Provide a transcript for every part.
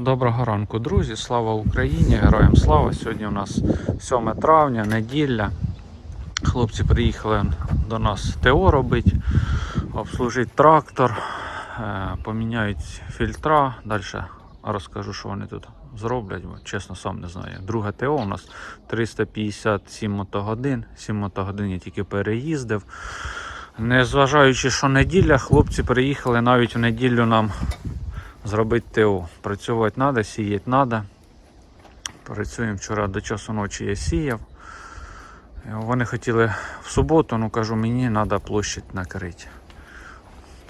Доброго ранку, друзі! Слава Україні! Героям слава! Сьогодні у нас 7 травня, неділя. Хлопці приїхали до нас ТО робити, обслужити трактор, е, поміняють фільтра. Далі розкажу, що вони тут зроблять, бо чесно сам не знаю. Друге ТО у нас 357 мотогодин. 7 мотогодин я тільки переїздив. Незважаючи, що неділя, хлопці приїхали навіть в неділю нам зробити ТО. Працювати треба, сіяти треба. Працюємо вчора до часу ночі я сіяв. Е, Вони хотіли в суботу, ну кажу, мені треба площадь накрити.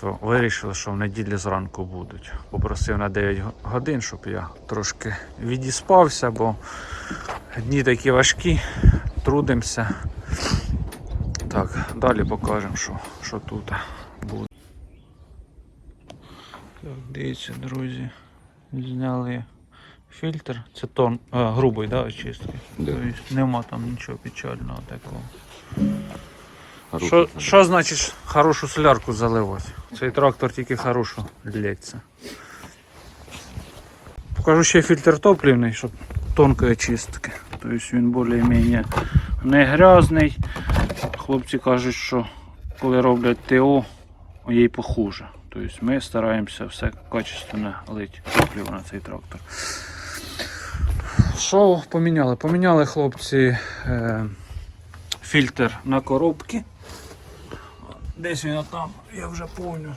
То вирішили, що в неділю зранку будуть. Попросив на 9 годин, щоб я трошки відіспався, бо дні такі важкі, трудимося. Так, далі покажемо, що, що тут буде. Так, дивіться, друзі. Зняли фільтр. Це тон а, грубий, да, очистки. Да. Тобто нема там нічого печального такого. Що, що значить хорошу солярку заливати? Цей трактор тільки хорошу лється. Покажу ще фільтр топливний, щоб тонкої очистки. Тобто він більш-менш не грязний. Хлопці кажуть, що коли роблять ТО, їй похуже. Тобто ми стараємося все качественно лити топливо на цей трактор. Що поміняли? Поміняли хлопці е, фільтр на коробки. Десь він там, я вже помню.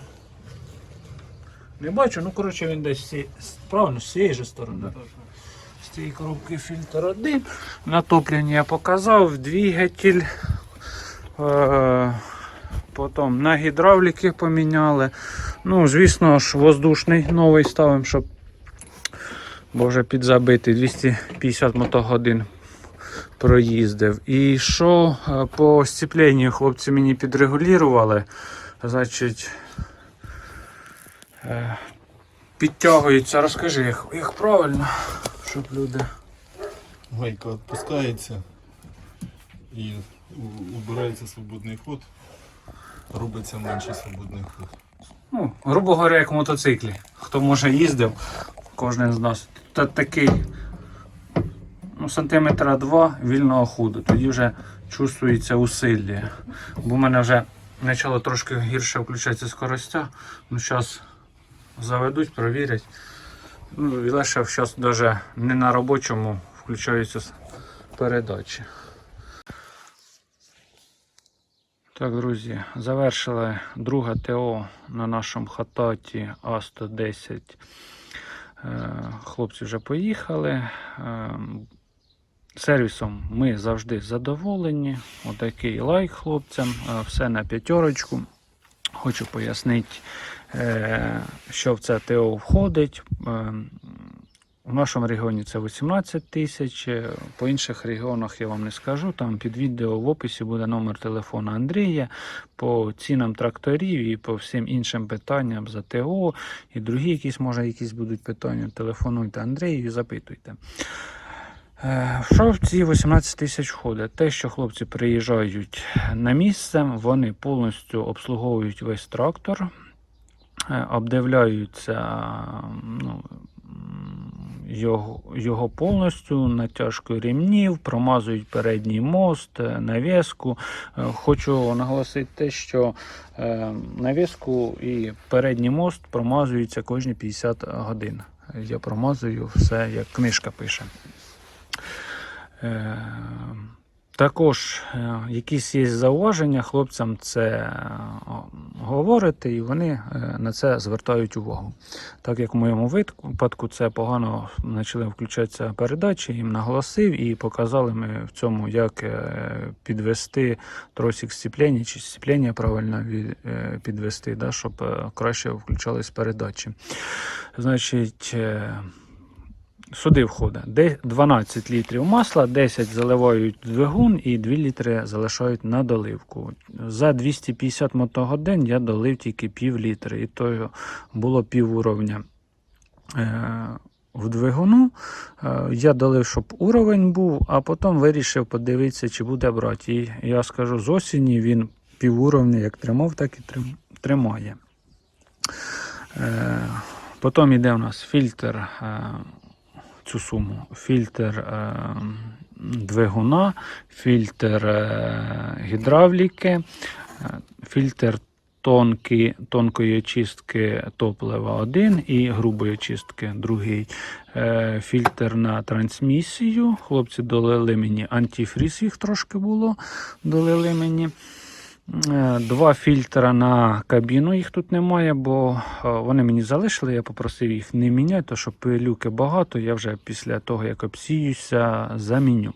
Не бачу, ну коротше він десь правильно, з цієї же сторони. З цієї коробки фільтр один. Натоплення я показав, двигатель. Е, потім на гідравліки поміняли. Ну, звісно ж, воздушний новий ставимо, щоб бо вже підзабитий 250 мотогодин проїздив. І що е, по сцепленню хлопці мені підрегулювали. Значить, е, підтягуються. Розкажи, як, як правильно, щоб люди. Гайка відпускається і убирається свободний ход, робиться менший свободний ход. Ну, грубо говоря, як в мотоциклі. Хто може їздив, кожен з нас. Та такий ну, сантиметра два вільного ходу. Тоді вже чувствується усилля. Бо в мене вже почало трошки гірше включатися скоростя. Ну, зараз заведуть, провірять. Ну, і лише зараз навіть не на робочому включаються передачі. Так, друзі, завершили друге ТО на нашому хататі А110. Е, Хлопці вже поїхали. Е, Сервісом ми завжди задоволені. Отакий лайк хлопцям, е, все на п'ятерочку. Хочу пояснити, що в це ТО входить. У нашому регіоні це 18 тисяч. е, По інших регіонах я вам не скажу. Там під відео в описі буде номер телефона Андрія. По цінам тракторів і по всім іншим питанням за ТО і другі якісь, може, якісь будуть питання. Телефонуйте Андрію і запитуйте. Е, Що в ці 18 тисяч входить? Те, що хлопці приїжджають на місце, вони повністю обслуговують весь трактор, е, обдивляються ну, його, його повністю натяжкою рівнів, промазують передній мост, нав'язку. навіску. Е, Хочу наголосити те, що е, навіску і передній мост промазуються кожні 50 годин. Я промазую все, як книжка пише. Також е, якісь є зауваження хлопцям це е, говорити, і вони е, на це звертають увагу. Так як в моєму випадку це погано почали включатися передачі, їм наголосив і показали ми в цьому, як підвести тросик сцеплення чи сцеплення правильно підвести, да, щоб краще включались передачі. Значить, Сюди входить 12 літрів масла, 10 заливають в двигун і 2 літри залишають на доливку. За 250 мотогодин я долив тільки пів літри, і то було пів уровня. Е, В двигуну Е, я долив, щоб уровень був, а потім вирішив подивитися, чи буде брати. І я скажу, з осені він пів уровня як тримав, так і тримає. Е, Потім йде у нас фільтр цю суму. Фільтр е, двигуна, фільтр е, гідравліки, е, фільтр тонкі, тонкої очистки топлива один і грубої очистки другий. Фільтр на трансмісію. Хлопці долили мені антифріз, їх трошки було, долили мені. Е, Два фільтра на кабіну, їх тут немає, бо е, вони мені залишили. Я попросив їх не міняти, тому що пилюки багато. Я вже після того, як обсіюся, заміню.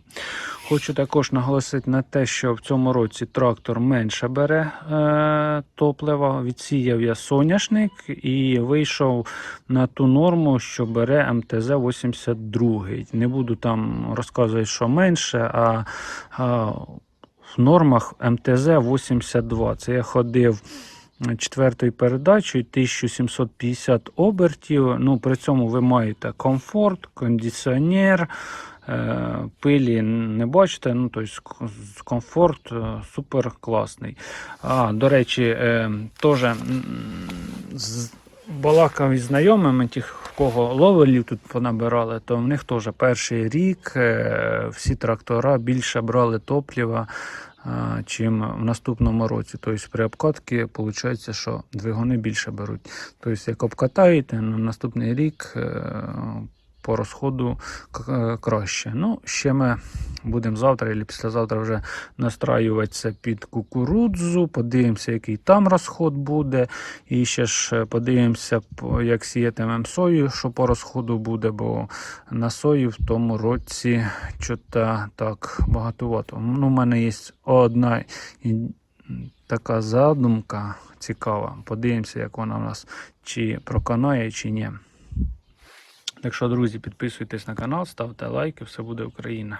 Хочу також наголосити на те, що в цьому році трактор менше бере е, топлива. Відсіяв я соняшник і вийшов на ту норму, що бере МТЗ 82. Не буду там розказувати, що менше, а, а в нормах МТЗ 82. Це я ходив четвертою передачею 1750 обертів. Ну, при цьому ви маєте комфорт, кондиціонер. е, Пилі не бачите, ну тобто комфорт е, супер класний. А, до речі, е, теж балакав із знайомими, тих, кого ловелів тут понабирали, то в них теж перший рік е, всі трактора більше брали топлива, чим в наступному році. Тобто при обкатці виходить, що двигуни більше беруть. Тобто, як обкатаєте, на наступний рік е, по розходу е, краще. Ну, ще ми будемо завтра або післязавтра вже настраюватися під кукурудзу, подивимося, який там розход буде. І ще ж е, подивимося, як сіятимемо сою, що по розходу буде, бо на сою в тому році чого так багатувато. Ну, у мене є одна така задумка цікава. Подивимося, як вона у нас чи проканає, чи ні. Так що, друзі, підписуйтесь на канал, ставте лайки, все буде Україна.